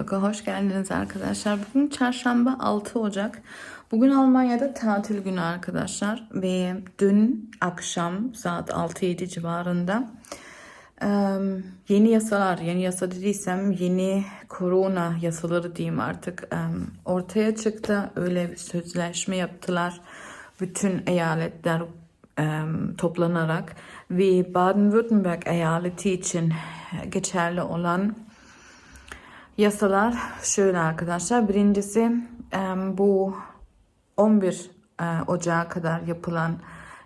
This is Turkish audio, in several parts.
Vlog'a hoş geldiniz arkadaşlar. Bugün çarşamba 6 Ocak. Bugün Almanya'da tatil günü arkadaşlar. Ve dün akşam saat 6-7 civarında yeni yasalar, yeni yasa dediysem yeni korona yasaları diyeyim artık ortaya çıktı. Öyle bir sözleşme yaptılar. Bütün eyaletler toplanarak ve Baden-Württemberg eyaleti için geçerli olan yasalar şöyle arkadaşlar. Birincisi bu 11 e, Ocağı kadar yapılan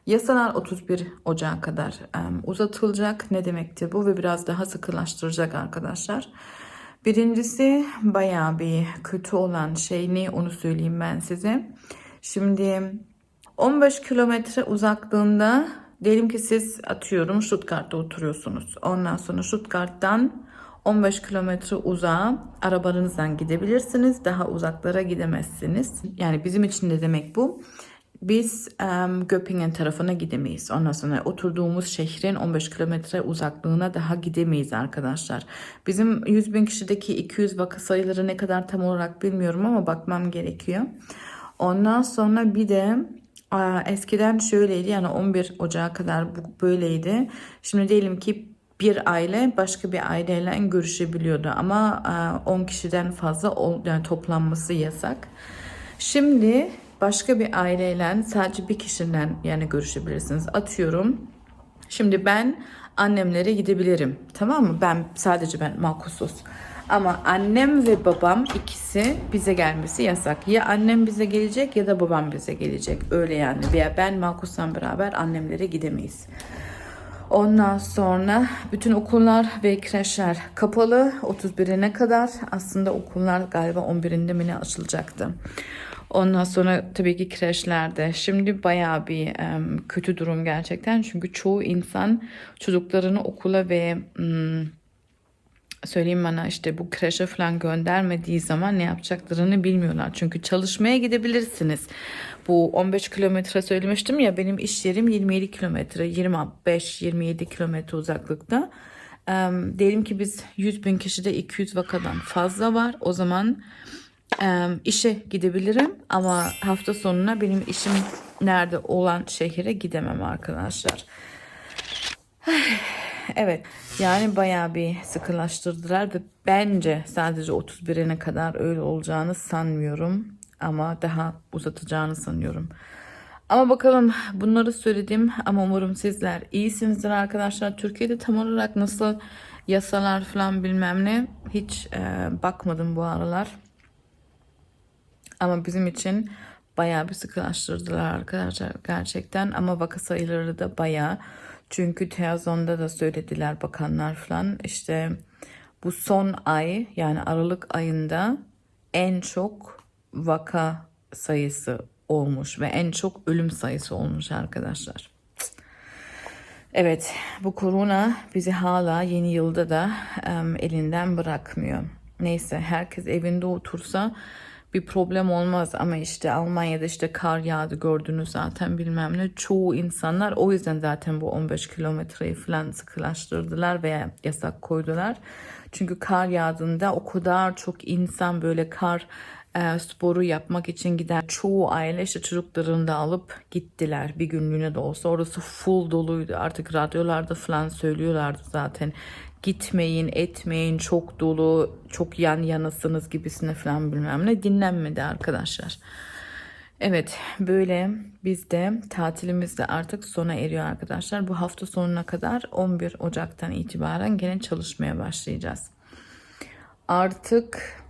yasalar 31 Ocağı kadar uzatılacak. Ne demektir bu ve biraz daha sıkılaştıracak arkadaşlar. Birincisi bayağı bir kötü olan şey ne onu söyleyeyim ben size. Şimdi 15 kilometre uzaklığında diyelim ki siz atıyorum Stuttgart'ta oturuyorsunuz. Ondan sonra Stuttgart'tan 15 kilometre uzağa arabanızdan gidebilirsiniz. Daha uzaklara gidemezsiniz. Yani bizim için de demek bu. Biz um, Göppingen tarafına gidemeyiz. Ondan sonra oturduğumuz şehrin 15 kilometre uzaklığına daha gidemeyiz arkadaşlar. Bizim 100 bin kişideki 200 vaka sayıları ne kadar tam olarak bilmiyorum ama bakmam gerekiyor. Ondan sonra bir de eskiden şöyleydi yani 11 Ocağı kadar böyleydi. Şimdi diyelim ki bir aile başka bir aileyle görüşebiliyordu ama e, 10 kişiden fazla yani toplanması yasak. Şimdi başka bir aileyle sadece bir kişiden yani görüşebilirsiniz. Atıyorum. Şimdi ben annemlere gidebilirim. Tamam mı? Ben sadece ben makusuz. Ama annem ve babam ikisi bize gelmesi yasak. Ya annem bize gelecek ya da babam bize gelecek. Öyle yani. Veya ben makusla beraber annemlere gidemeyiz. Ondan sonra bütün okullar ve kreşler kapalı 31'ine kadar. Aslında okullar galiba 11'inde mi ne açılacaktı. Ondan sonra tabii ki kreşlerde. Şimdi bayağı bir em, kötü durum gerçekten. Çünkü çoğu insan çocuklarını okula ve hmm, söyleyeyim bana işte bu kreşe falan göndermediği zaman ne yapacaklarını bilmiyorlar. Çünkü çalışmaya gidebilirsiniz. Bu 15 kilometre söylemiştim ya benim iş yerim 27 kilometre 25-27 kilometre uzaklıkta. Em, diyelim ki biz 100 bin kişide 200 vakadan fazla var. O zaman em, işe gidebilirim ama hafta sonuna benim işim nerede olan şehire gidemem arkadaşlar. Evet yani bayağı bir sıkılaştırdılar ve bence sadece 31'ine kadar öyle olacağını sanmıyorum. Ama daha uzatacağını sanıyorum. Ama bakalım bunları söyledim ama umarım sizler iyisinizdir arkadaşlar. Türkiye'de tam olarak nasıl yasalar falan bilmem ne hiç e, bakmadım bu aralar. Ama bizim için bayağı bir sıkılaştırdılar arkadaşlar gerçekten. Ama vaka sayıları da bayağı. Çünkü Teazon'da da söylediler bakanlar falan. İşte bu son ay yani Aralık ayında en çok vaka sayısı olmuş ve en çok ölüm sayısı olmuş arkadaşlar. Evet, bu korona bizi hala yeni yılda da em, elinden bırakmıyor. Neyse, herkes evinde otursa bir problem olmaz ama işte Almanya'da işte kar yağdı gördünüz zaten bilmem ne. Çoğu insanlar o yüzden zaten bu 15 kilometreyi falan sıkılaştırdılar veya yasak koydular. Çünkü kar yağdığında o kadar çok insan böyle kar e, sporu yapmak için gider. Çoğu aile işte çocuklarını da alıp gittiler bir günlüğüne de olsa. Orası full doluydu. Artık radyolarda falan söylüyorlardı zaten. Gitmeyin, etmeyin, çok dolu, çok yan yanasınız gibisine falan bilmem ne. Dinlenmedi arkadaşlar. Evet böyle biz de tatilimiz de artık sona eriyor arkadaşlar. Bu hafta sonuna kadar 11 Ocak'tan itibaren gene çalışmaya başlayacağız. Artık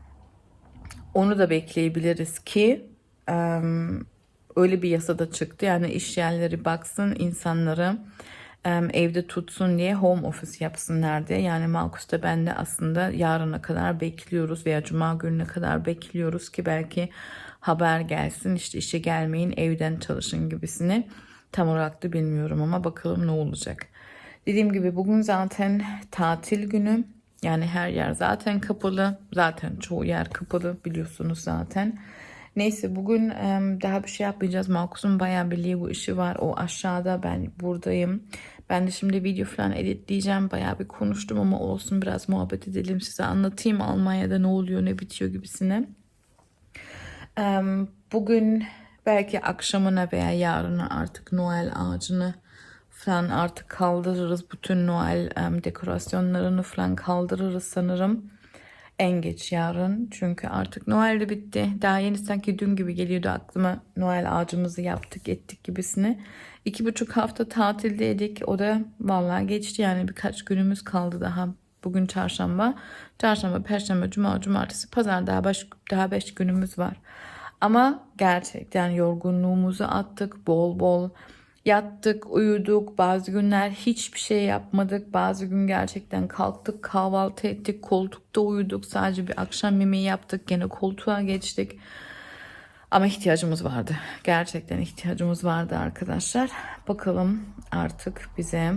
onu da bekleyebiliriz ki öyle bir yasada çıktı. Yani iş yerleri baksın insanları evde tutsun diye home office yapsınlar diye. Yani Malkus'ta ben de aslında yarına kadar bekliyoruz veya cuma gününe kadar bekliyoruz ki belki haber gelsin işte işe gelmeyin evden çalışın gibisini. Tam olarak da bilmiyorum ama bakalım ne olacak. Dediğim gibi bugün zaten tatil günü. Yani her yer zaten kapalı. Zaten çoğu yer kapalı biliyorsunuz zaten. Neyse bugün daha bir şey yapmayacağız. Markus'un bayağı bir Lego işi var. O aşağıda ben buradayım. Ben de şimdi video falan editleyeceğim. Bayağı bir konuştum ama olsun biraz muhabbet edelim. Size anlatayım Almanya'da ne oluyor ne bitiyor gibisine. Bugün belki akşamına veya yarına artık Noel ağacını falan artık kaldırırız. Bütün Noel dekorasyonlarını falan kaldırırız sanırım. En geç yarın. Çünkü artık Noel de bitti. Daha yeni sanki dün gibi geliyordu aklıma. Noel ağacımızı yaptık ettik gibisini. İki buçuk hafta tatildeydik. O da vallahi geçti yani birkaç günümüz kaldı daha. Bugün çarşamba. Çarşamba, perşembe, cuma, cumartesi, pazar daha beş, daha beş günümüz var. Ama gerçekten yorgunluğumuzu attık. Bol bol yattık, uyuduk. Bazı günler hiçbir şey yapmadık. Bazı gün gerçekten kalktık, kahvaltı ettik, koltukta uyuduk. Sadece bir akşam yemeği yaptık. Gene koltuğa geçtik. Ama ihtiyacımız vardı. Gerçekten ihtiyacımız vardı arkadaşlar. Bakalım artık bize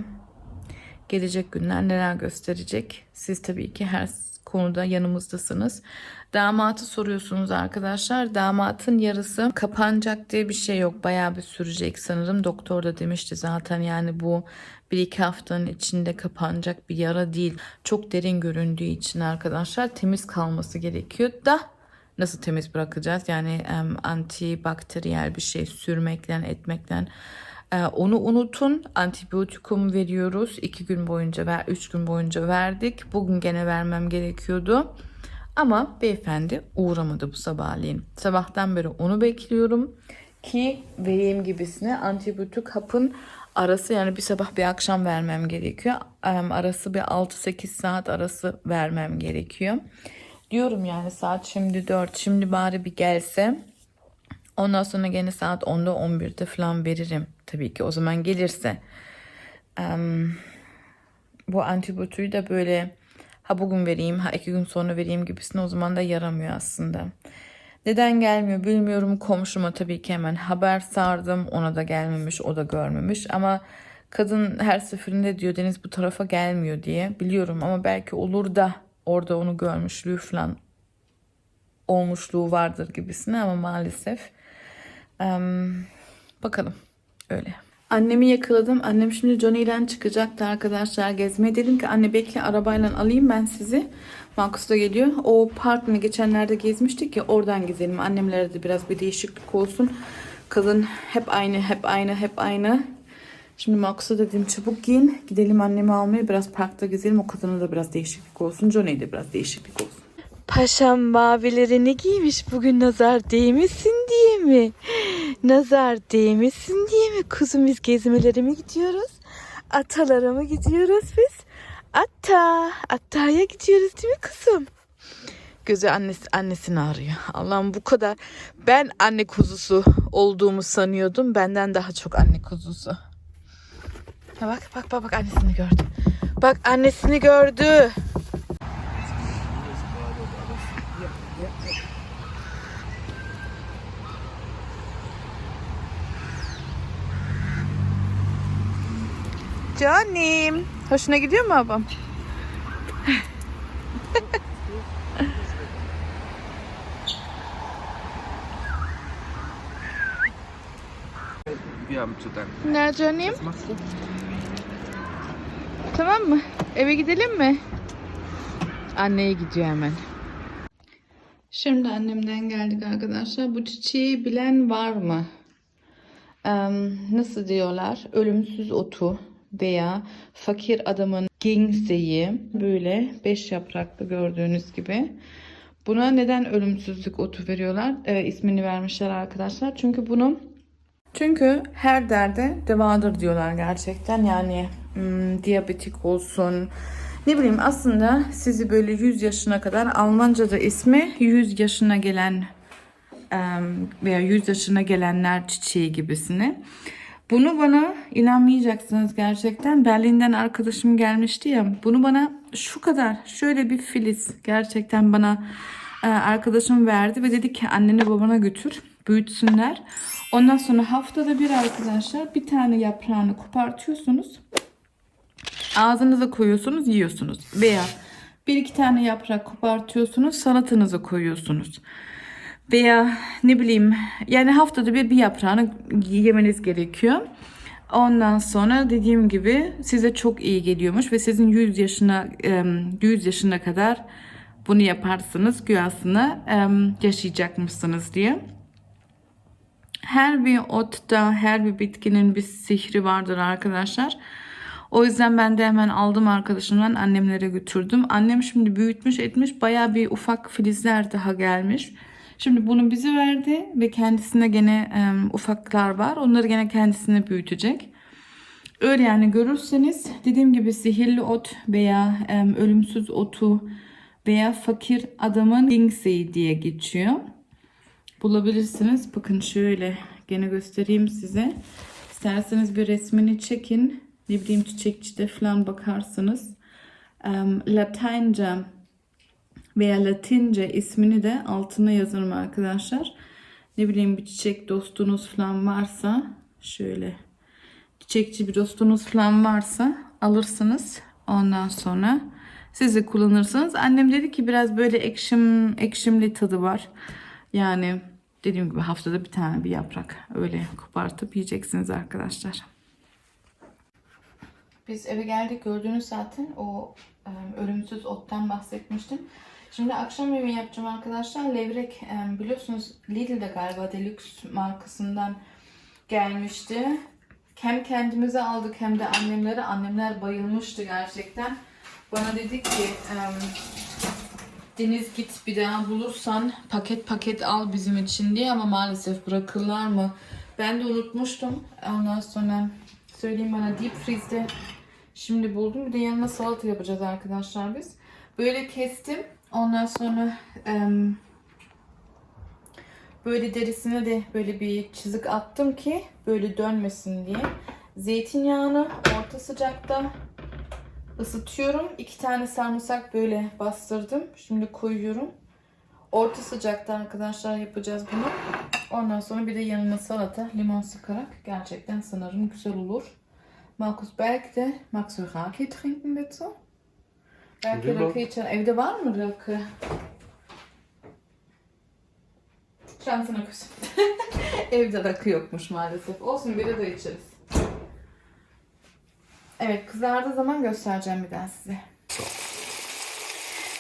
gelecek günler neler gösterecek. Siz tabii ki her konuda yanımızdasınız. Damatı soruyorsunuz arkadaşlar. Damatın yarısı kapanacak diye bir şey yok. Bayağı bir sürecek sanırım. Doktor da demişti zaten yani bu bir iki haftanın içinde kapanacak bir yara değil. Çok derin göründüğü için arkadaşlar temiz kalması gerekiyor da nasıl temiz bırakacağız? Yani antibakteriyel bir şey sürmekle, etmekle. Ee, onu unutun. Antibiyotikum veriyoruz. iki gün boyunca ve üç gün boyunca verdik. Bugün gene vermem gerekiyordu. Ama beyefendi uğramadı bu sabahleyin. Sabahtan beri onu bekliyorum ki vereyim gibisine antibiyotik hapın arası yani bir sabah bir akşam vermem gerekiyor. Arası bir 6-8 saat arası vermem gerekiyor. Diyorum yani saat şimdi 4 şimdi bari bir gelse Ondan sonra gene saat 10'da 11'de falan veririm. Tabii ki o zaman gelirse. Em, bu antibiyotiği de böyle ha bugün vereyim ha iki gün sonra vereyim gibisine o zaman da yaramıyor aslında. Neden gelmiyor bilmiyorum. Komşuma tabii ki hemen haber sardım. Ona da gelmemiş, o da görmemiş. Ama kadın her seferinde diyor Deniz bu tarafa gelmiyor diye. Biliyorum ama belki olur da orada onu görmüşlüğü falan olmuşluğu vardır gibisine ama maalesef. Em, bakalım öyle. Annemi yakaladım. Annem şimdi Johnny ile çıkacaktı arkadaşlar gezmeye. Dedim ki anne bekle arabayla alayım ben sizi. Marcus da geliyor. O parkını geçenlerde gezmiştik ya oradan gezelim. Annemlere de biraz bir değişiklik olsun. Kadın hep aynı hep aynı hep aynı. Şimdi Marcus'a dedim çabuk giyin. Gidelim annemi almaya biraz parkta gezelim. O kadına da biraz değişiklik olsun. Johnny'ye de biraz değişiklik olsun. Paşam mavilerini giymiş bugün nazar değmesin diye mi? Nazar değmesin diye mi? Kuzum biz gezmelere mi gidiyoruz? Atalara mı gidiyoruz biz? Atta, Atta'ya gidiyoruz değil mi kızım? Gözü annesi, annesini arıyor. Allah'ım bu kadar. Ben anne kuzusu olduğumu sanıyordum. Benden daha çok anne kuzusu. Ha bak bak bak bak annesini gördü. Bak annesini gördü. Canim. Hoşuna gidiyor mu abam? Wir haben? Tamam mı? Eve gidelim mi? Anneye gidiyor hemen. Şimdi annemden geldik arkadaşlar. Bu çiçeği bilen var mı? Em, nasıl diyorlar? Ölümsüz otu veya fakir adamın gingseyi böyle beş yapraklı gördüğünüz gibi. Buna neden ölümsüzlük otu veriyorlar? E, ismini vermişler arkadaşlar. Çünkü bunu çünkü her derde devadır diyorlar gerçekten. Yani hmm, diyabetik olsun. Ne bileyim aslında sizi böyle 100 yaşına kadar Almanca'da ismi 100 yaşına gelen veya 100 yaşına gelenler çiçeği gibisini. Bunu bana inanmayacaksınız gerçekten. Berlin'den arkadaşım gelmişti ya. Bunu bana şu kadar şöyle bir filiz gerçekten bana e, arkadaşım verdi ve dedi ki annene babana götür büyütsünler. Ondan sonra haftada bir arkadaşlar bir tane yaprağını kopartıyorsunuz. Ağzınıza koyuyorsunuz yiyorsunuz. Veya bir iki tane yaprak kopartıyorsunuz salatanıza koyuyorsunuz. Veya ne bileyim yani haftada bir bir yaprağını yemeniz gerekiyor. Ondan sonra dediğim gibi size çok iyi geliyormuş ve sizin 100 yaşına em, 100 yaşına kadar bunu yaparsınız güyasını yaşayacakmışsınız diye. Her bir otta, her bir bitkinin bir sihri vardır arkadaşlar. O yüzden ben de hemen aldım arkadaşımdan annemlere götürdüm. Annem şimdi büyütmüş etmiş baya bir ufak filizler daha gelmiş. Şimdi bunu bize verdi ve kendisine gene em, ufaklar var. Onları gene kendisine büyütecek. Öyle yani görürseniz dediğim gibi sihirli ot veya em, ölümsüz otu veya fakir adamın Linksey diye geçiyor bulabilirsiniz. Bakın şöyle gene göstereyim size. İsterseniz bir resmini çekin. Ne bileyim çiçekçide falan bakarsınız. Em, Latince veya Latince ismini de altına yazarım arkadaşlar. Ne bileyim bir çiçek dostunuz falan varsa şöyle çiçekçi bir dostunuz falan varsa alırsınız. Ondan sonra siz de kullanırsınız. Annem dedi ki biraz böyle ekşim ekşimli tadı var. Yani dediğim gibi haftada bir tane bir yaprak öyle kopartıp yiyeceksiniz arkadaşlar. Biz eve geldik gördüğünüz zaten o e, ölümsüz ottan bahsetmiştim. Şimdi akşam yemeği yapacağım arkadaşlar. Levrek e, biliyorsunuz Lidl'de galiba Deluxe markasından gelmişti. Hem kendimize aldık hem de annemlere. Annemler bayılmıştı gerçekten. Bana dedi ki e, Deniz git bir daha bulursan paket paket al bizim için diye ama maalesef bırakırlar mı? Ben de unutmuştum. Ondan sonra söyleyeyim bana deep freeze'de şimdi buldum. Bir de yanına salata yapacağız arkadaşlar biz. Böyle kestim. Ondan sonra em, böyle derisine de böyle bir çizik attım ki böyle dönmesin diye. Zeytinyağını orta sıcakta ısıtıyorum. İki tane sarımsak böyle bastırdım. Şimdi koyuyorum. Orta sıcakta arkadaşlar yapacağız bunu. Ondan sonra bir de yanına salata, limon sıkarak gerçekten sanırım güzel olur. Markus belki de magst du Raki trinken dazu? Belki Bilmem. rakı içer. Evde var mı rakı? Şansına küs. Evde rakı yokmuş maalesef. Olsun biri de içeriz. Evet kızardığı zaman göstereceğim bir daha size.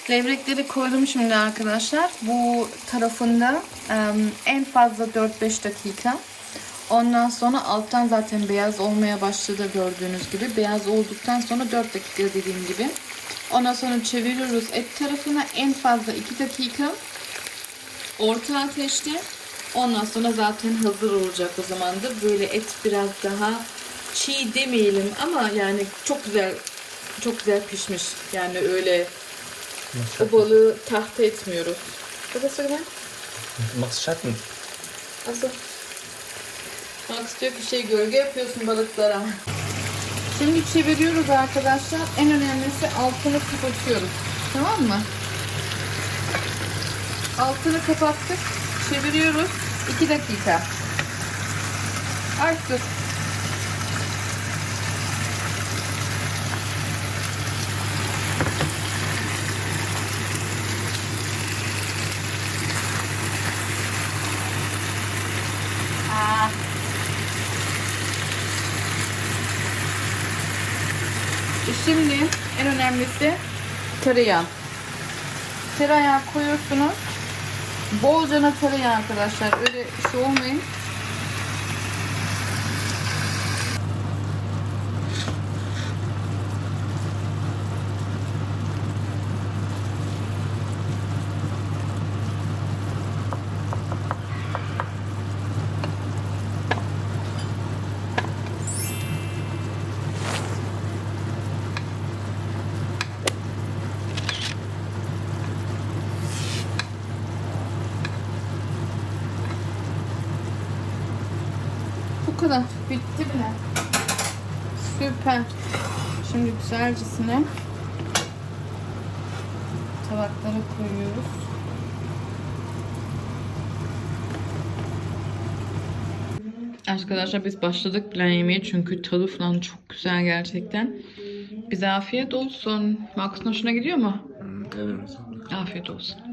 Levrekleri koydum şimdi arkadaşlar. Bu tarafında em, en fazla 4-5 dakika. Ondan sonra alttan zaten beyaz olmaya başladı gördüğünüz gibi. Beyaz olduktan sonra 4 dakika dediğim gibi. Ondan sonra çeviriyoruz et tarafına en fazla 2 dakika. Orta ateşte. Ondan sonra zaten hazır olacak o zaman da. Böyle et biraz daha çiğ demeyelim ama yani çok güzel çok güzel pişmiş. Yani öyle o balığı tahta etmiyoruz. Was hast du gemacht? Du machst Schatten. Nasıl? Max diyor ki şey gölge yapıyorsun balıklara. Şimdi çeviriyoruz arkadaşlar. En önemlisi altını kapatıyoruz. Tamam mı? Altını kapattık. Çeviriyoruz. 2 dakika. Ay Şimdi en önemlisi tereyağı. Tereyağı koyuyorsunuz. Bolcana tereyağı arkadaşlar. Öyle şey olmayın. Kadar. Bitti bile. Süper. Şimdi güzelcesine tabaklara koyuyoruz. Arkadaşlar biz başladık plan yemeye çünkü tadı falan çok güzel gerçekten. Bize afiyet olsun. Markus'un hoşuna gidiyor mu? Evet. Afiyet olsun.